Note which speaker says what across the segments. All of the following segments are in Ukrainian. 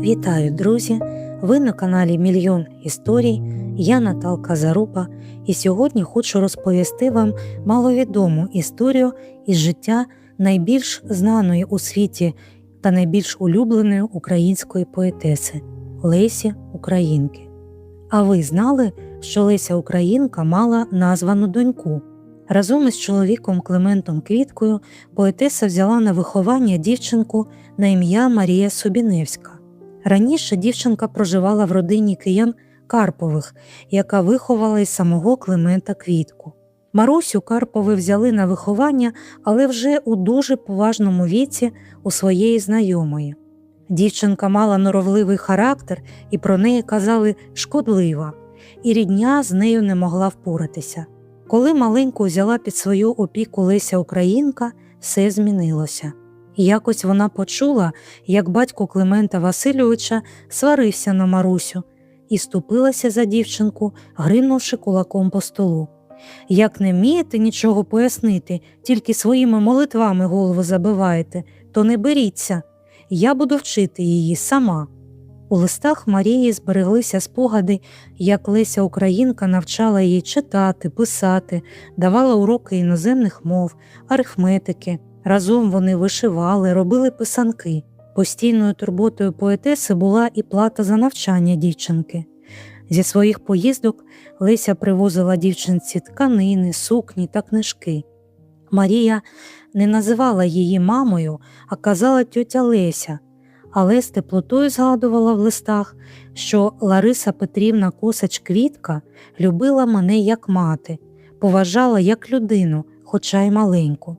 Speaker 1: Вітаю, друзі! Ви на каналі Мільйон історій. Я Наталка Зарупа, і сьогодні хочу розповісти вам маловідому історію із життя найбільш знаної у світі та найбільш улюбленої української поетеси Лесі Українки. А ви знали, що Леся Українка мала названу доньку? Разом із чоловіком Климентом Квіткою поетеса взяла на виховання дівчинку на ім'я Марія Собіневська. Раніше дівчинка проживала в родині киян Карпових, яка виховала із самого Климента Квітку. Марусю Карпови взяли на виховання, але вже у дуже поважному віці у своєї знайомої. Дівчинка мала норовливий характер і про неї казали шкодлива, і рідня з нею не могла впоратися. Коли маленьку взяла під свою опіку Леся Українка, все змінилося. Якось вона почула, як батько Климента Васильовича сварився на Марусю і ступилася за дівчинку, гримнувши кулаком по столу. Як не вмієте нічого пояснити, тільки своїми молитвами голову забиваєте, то не беріться, я буду вчити її сама. У листах Марії збереглися спогади, як Леся Українка навчала її читати, писати, давала уроки іноземних мов, арифметики. Разом вони вишивали, робили писанки. Постійною турботою поетеси була і плата за навчання дівчинки. Зі своїх поїздок Леся привозила дівчинці тканини, сукні та книжки. Марія не називала її мамою, а казала тьотя Леся, але з теплотою згадувала в листах, що Лариса Петрівна Косач Квітка любила мене як мати, поважала як людину, хоча й маленьку.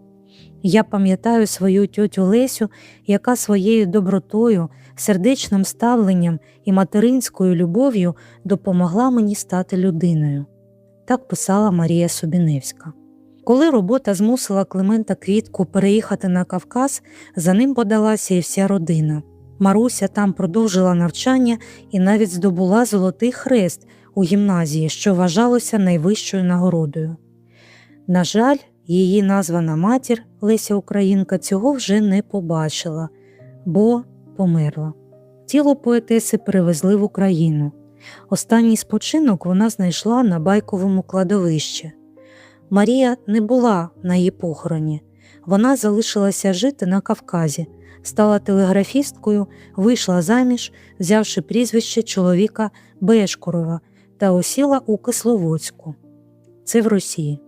Speaker 1: Я пам'ятаю свою тьотю Лесю, яка своєю добротою, сердечним ставленням і материнською любов'ю допомогла мені стати людиною. Так писала Марія Собіневська. Коли робота змусила Климента Квітку переїхати на Кавказ, за ним подалася і вся родина. Маруся там продовжила навчання і навіть здобула золотий хрест у гімназії, що вважалося найвищою нагородою. На жаль, її названа матір Леся Українка цього вже не побачила, бо померла. Тіло поетеси перевезли в Україну. Останній спочинок вона знайшла на байковому кладовищі. Марія не була на її похороні. Вона залишилася жити на Кавказі, стала телеграфісткою, вийшла заміж, взявши прізвище чоловіка Бешкурова та осіла у Кисловодську. Це в Росії.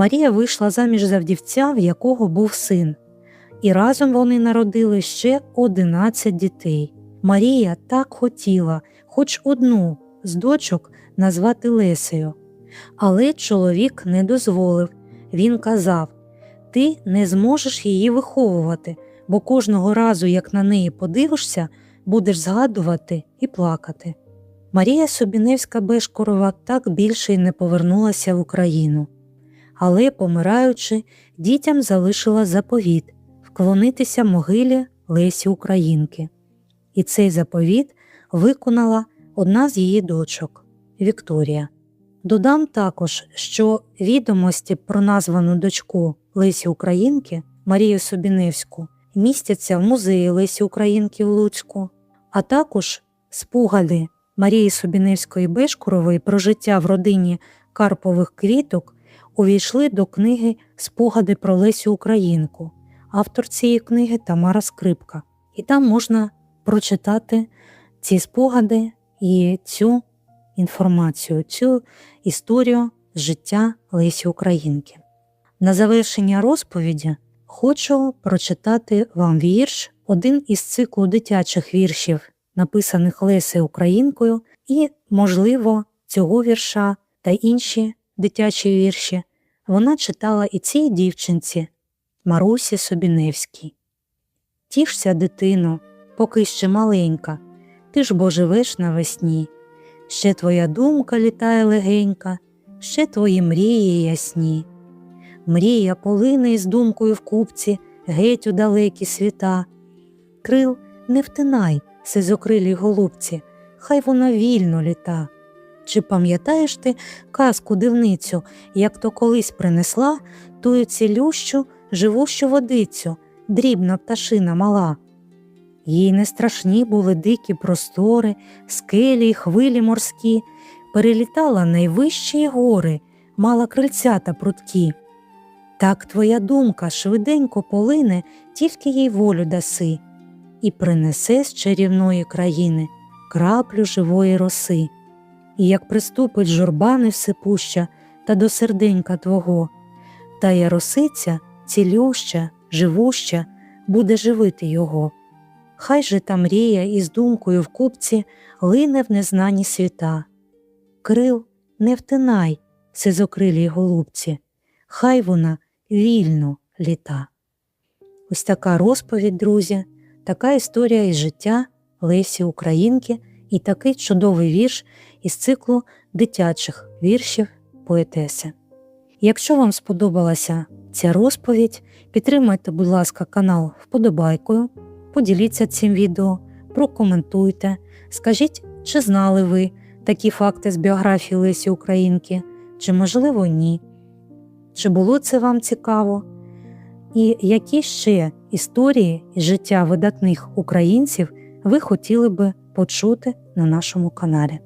Speaker 1: Марія вийшла заміж за вдівця, в якого був син, і разом вони народили ще 11 дітей. Марія так хотіла, хоч одну з дочок назвати Лесею. Але чоловік не дозволив. Він казав: Ти не зможеш її виховувати, бо кожного разу, як на неї подивишся, будеш згадувати і плакати. Марія Собіневська Бешкорова так більше й не повернулася в Україну але, помираючи, дітям залишила заповіт вклонитися могилі Лесі Українки. І цей заповіт виконала одна з її дочок Вікторія. Додам також, що відомості про названу дочку Лесі Українки Марію Собіневську містяться в музеї Лесі Українки в Луцьку, а також спогади Марії Собіневської Бешкурової про життя в родині Карпових квіток увійшли до книги Спогади про Лесю Українку, автор цієї книги Тамара Скрипка. І там можна прочитати ці спогади і цю інформацію, цю історію життя Лесі Українки. На завершення розповіді хочу прочитати вам вірш, один із циклу дитячих віршів, написаних Лесею Українкою, і, можливо, цього вірша та інші дитячі вірші вона читала і цій дівчинці Марусі Собіневській. Тішся, дитино, поки ще маленька, ти ж бо живеш навесні. Ще твоя думка літає легенька, ще твої мрії ясні. Мрія полине із думкою в купці, геть у далекі світа. Крил не втинай, сизокрилій голубці, хай вона вільно літа. Чи пам'ятаєш ти казку дивницю, як то колись принесла тую цілющу, живущу водицю, дрібна пташина мала? Їй не страшні були дикі простори, скелі й хвилі морські, перелітала найвищі гори, мала крильцята прудкі. Так твоя думка швиденько полине, тільки їй волю даси, і принесе з чарівної країни краплю живої роси. І як приступить журба невсипуща та до серденька твого, та я росиця цілюща, живуща, буде живити його. Хай же та мрія із думкою в купці лине в незнані світа. Крил не втинай, сизокрилій голубці, хай вона вільно літа. Ось така розповідь, друзі, така історія із життя Лесі Українки і такий чудовий вірш із циклу дитячих віршів поетеси. Якщо вам сподобалася ця розповідь, підтримайте, будь ласка, канал вподобайкою, поділіться цим відео, прокоментуйте, скажіть, чи знали ви такі факти з біографії Лесі Українки, чи, можливо, ні. Чи було це вам цікаво? І які ще історії із життя видатних українців ви хотіли би почути на нашому каналі?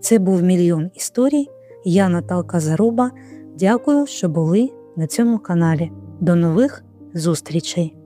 Speaker 1: Це був мільйон історій. Я Наталка Заруба. Дякую, що були на цьому каналі. До нових зустрічей!